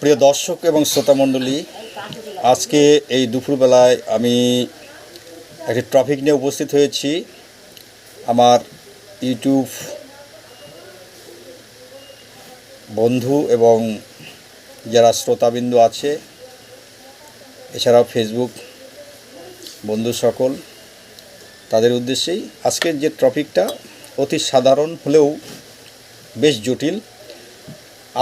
প্রিয় দর্শক এবং শ্রোতামণ্ডলী আজকে এই দুপুরবেলায় আমি একটি টপিক নিয়ে উপস্থিত হয়েছি। আমার ইউটিউব বন্ধু এবং যারা শ্রোতাবিন্দু আছে, এছাড়াও ফেসবুক বন্ধু সকল, তাদের উদ্দেশ্যেই আজকের যে টপিকটা অতি সাধারণ হলেও বেশ জটিল।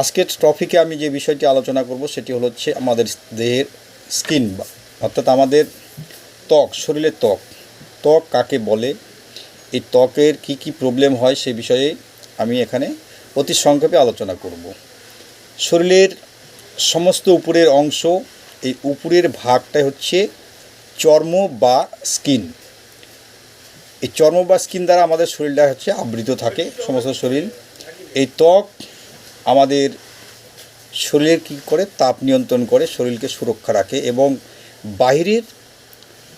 আজকের টপিকে আমি যে বিষয়টি আলোচনা করব সেটি হলো হচ্ছে আমাদের দেহের স্কিন অর্থাৎ আমাদের ত্বক, শরীরের ত্বক। ত্বক কাকে বলে? এই ত্বকের কি কি প্রবলেম হয় সে বিষয়ে আমি এখানে অতি সংক্ষেপে আলোচনা করব। শরীরের সমস্ত উপরের অংশ, এই উপরের ভাগটাই হচ্ছে চর্ম বা স্কিন। এই চর্ম বা স্কিন দ্বারা আমাদের শরীরটা হচ্ছে আবৃত থাকে, সমস্ত শরীর। এই ত্বক আমাদের শরীরের কী করে? তাপ নিয়ন্ত্রণ করে, শরীরকে সুরক্ষা রাখে এবং বাইরের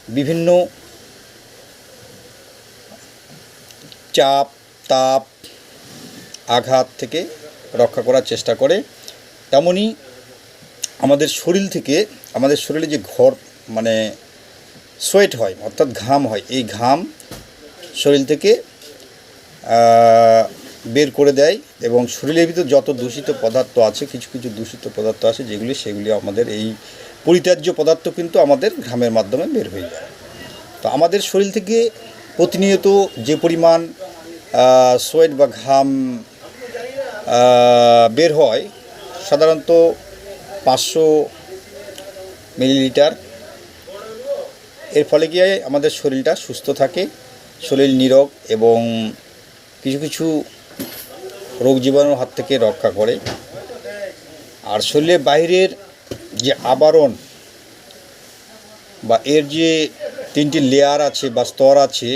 বিভিন্ন চাপ, তাপ, আঘাত থেকে রক্ষা করার চেষ্টা করে। তেমনই আমাদের শরীর থেকে, আমাদের শরীরে যে ঘর মানে সোয়েট হয়, অর্থাৎ ঘাম হয়, এই ঘাম শরীর থেকে বের করে দেয় এবং শরীরের ভিতর যত দূষিত পদার্থ আছে, কিছু কিছু দূষিত পদার্থ আছে, যেগুলি সেগুলি আমাদের এই পরিত্যাজ্য পদার্থ কিন্তু আমাদের ঘামের মাধ্যমে বের হয়ে যায়। তো আমাদের শরীর থেকে প্রতিনিয়ত যে পরিমাণ সোয়েট বা ঘাম বের হয়, সাধারণত পাঁচশো মিলিলিটার। এর ফলে গিয়ে আমাদের শরীরটা সুস্থ থাকে, শরীর নীরব এবং কিছু কিছু রোগ জীবাণুর হাত থেকে রক্ষা করে। আর শরীরের বাইরের যে আবরণ বা এর যে তিনটি লেয়ার আছে বা স্তর আছে,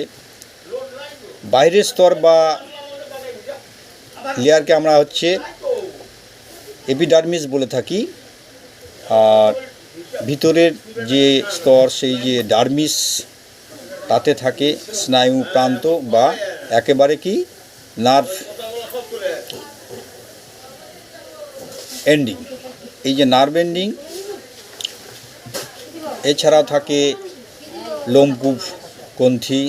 বাইরের স্তর বা লেয়ারকে আমরা হচ্ছে এপিডার্মিস বলে থাকি। আর ভিতরের যে স্তর, সেই যে ডার্মিস তাতে থাকে স্নায়ু প্রান্ত বা একেবারে কি নার্ভ এন্ডিং এই যে নার্ভ এন্ডিং এছাড়াও থাকে লোমকূপ গ্রন্থি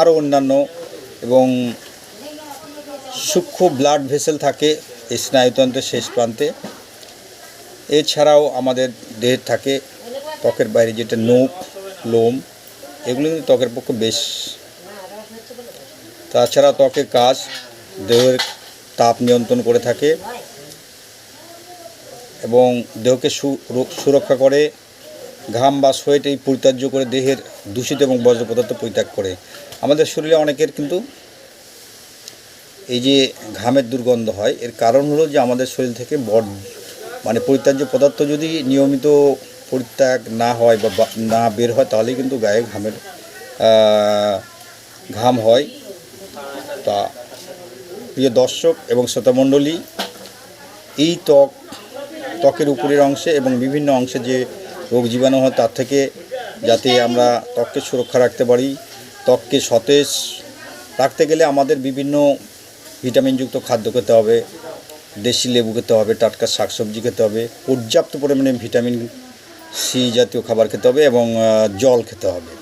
আরও অন্যান্য এবং সূক্ষ্ম ব্লাড ভেসেল থাকে এই স্নায়ুতন্ত্রের শেষ প্রান্তে। এছাড়াও আমাদের দেহের থাকে ত্বকের বাইরে যেটা নোখ, লোম, এগুলো কিন্তু ত্বকের পক্ষে বেশ। তাছাড়া ত্বকের কাজ, দেহের তাপ নিয়ন্ত্রণ করে থাকে। এবং দেহকে সুরক্ষা করে, ঘাম বা সোয়েট এই পরিত্যাজ্য করে দেহের দূষিত এবং বজ্র পদার্থ পরিত্যাগ করে। আমাদের শরীরে অনেকের কিন্তু এই যে ঘামের দুর্গন্ধ হয়, এর কারণ হলো যে আমাদের শরীর থেকে বড মানে পরিত্যাজ্য পদার্থ যদি নিয়মিত পরিত্যাগ না হয় বা না বের হয়, তাহলেই কিন্তু গায়ে ঘামের ঘাম হয়। তা প্রিয় দর্শক এবং শ্রোতামণ্ডলী, এই ত্বক ত্বকের উপরের অংশে এবং বিভিন্ন অংশে যে রোগ জীবাণু হয় তার থেকে যাতে আমরা ত্বককে সুরক্ষা রাখতে পারি, ত্বককে সতেজ রাখতে গেলে আমাদের বিভিন্ন ভিটামিনযুক্ত খাদ্য খেতে হবে, দেশি লেবু খেতে হবে, টাটকা শাকসবজি খেতে হবে, পর্যাপ্ত পরিমাণে ভিটামিন সি জাতীয় খাবার খেতে হবে এবং জল খেতে হবে।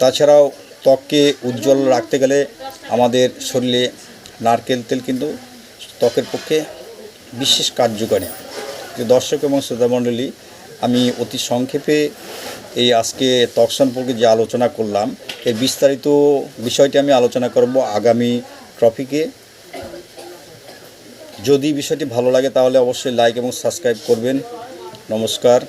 তাছাড়াও ত্বককে উজ্জ্বল রাখতে গেলে আমাদের শরীরে নারকেল তেল কিন্তু ত্বকের পক্ষে বিশেষ কার্যকরী। যে দর্শক এবং শ্রোতামণ্ডলী আমি অতি সংক্ষেপে এই আজকে ত্বক সম্পর্কে যে আলোচনা করলাম এই বিস্তারিত বিষয়টি আমি আলোচনা করব আগামী ট্রফিকে যদি বিষয়টি ভালো লাগে তাহলে অবশ্যই লাইক এবং সাবস্ক্রাইব করবেন। নমস্কার।